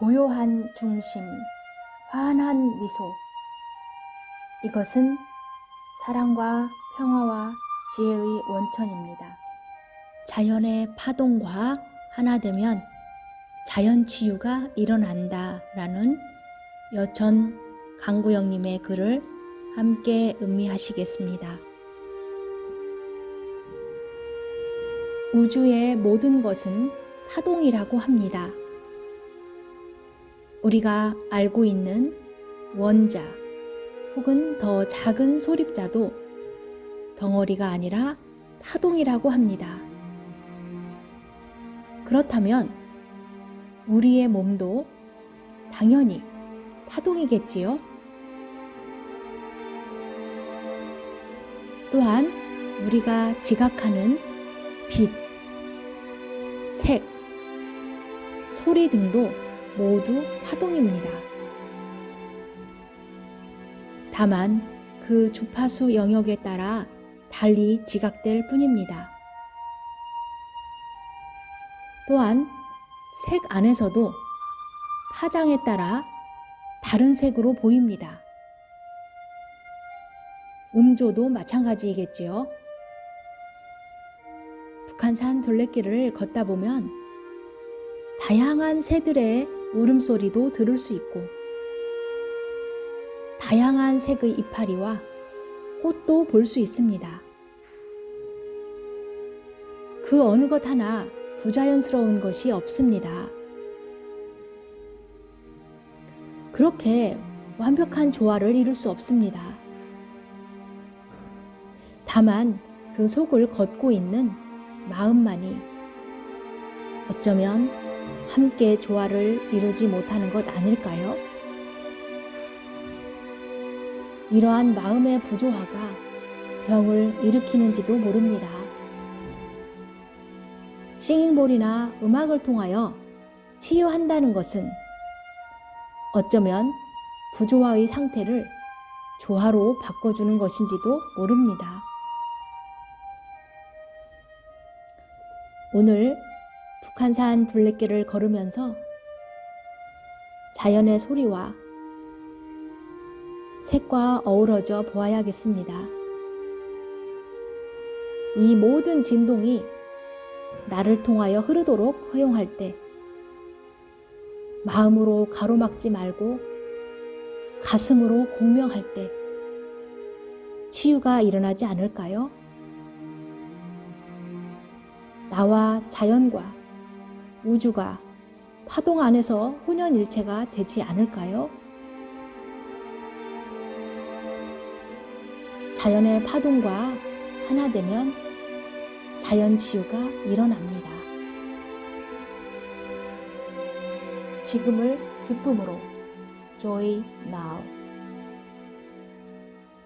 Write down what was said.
고요한 중심, 환한 미소. 이것은 사랑과 평화와 지혜의 원천입니다. 자연의 파동과 하나 되면 자연 치유가 일어난다 라는 여천 강구영님의 글을 함께 음미하시겠습니다. 우주의 모든 것은 파동이라고 합니다. 우리가 알고 있는 원자 혹은 더 작은 소립자도 덩어리가 아니라 파동이라고 합니다. 그렇다면 우리의 몸도 당연히 파동이겠지요? 또한 우리가 지각하는 빛, 색, 소리 등도 모두 파동입니다. 다만 그 주파수 영역에 따라 달리 지각될 뿐입니다. 또한 색 안에서도 파장에 따라 다른 색으로 보입니다. 음조도 마찬가지이겠지요. 북한산 둘레길을 걷다 보면 다양한 새들의 울음소리도 들을 수 있고 다양한 색의 이파리와 꽃도 볼 수 있습니다. 그 어느 것 하나 부자연스러운 것이 없습니다. 그렇게 완벽한 조화를 이룰 수 없습니다. 다만 그 속을 걷고 있는 마음만이 어쩌면 함께 조화를 이루지 못하는 것 아닐까요? 이러한 마음의 부조화가 병을 일으키는지도 모릅니다. 싱잉볼이나 음악을 통하여 치유한다는 것은 어쩌면 부조화의 상태를 조화로 바꿔주는 것인지도 모릅니다. 오늘 북한산 둘레길을 걸으면서 자연의 소리와 색과 어우러져 보아야겠습니다. 이 모든 진동이 나를 통하여 흐르도록 허용할 때 마음으로 가로막지 말고 가슴으로 공명할 때 치유가 일어나지 않을까요? 나와 자연과 우주가 파동 안에서 혼연일체가 되지 않을까요? 자연의 파동과 하나 되면 자연 치유가 일어납니다. 지금을 기쁨으로 Joy Now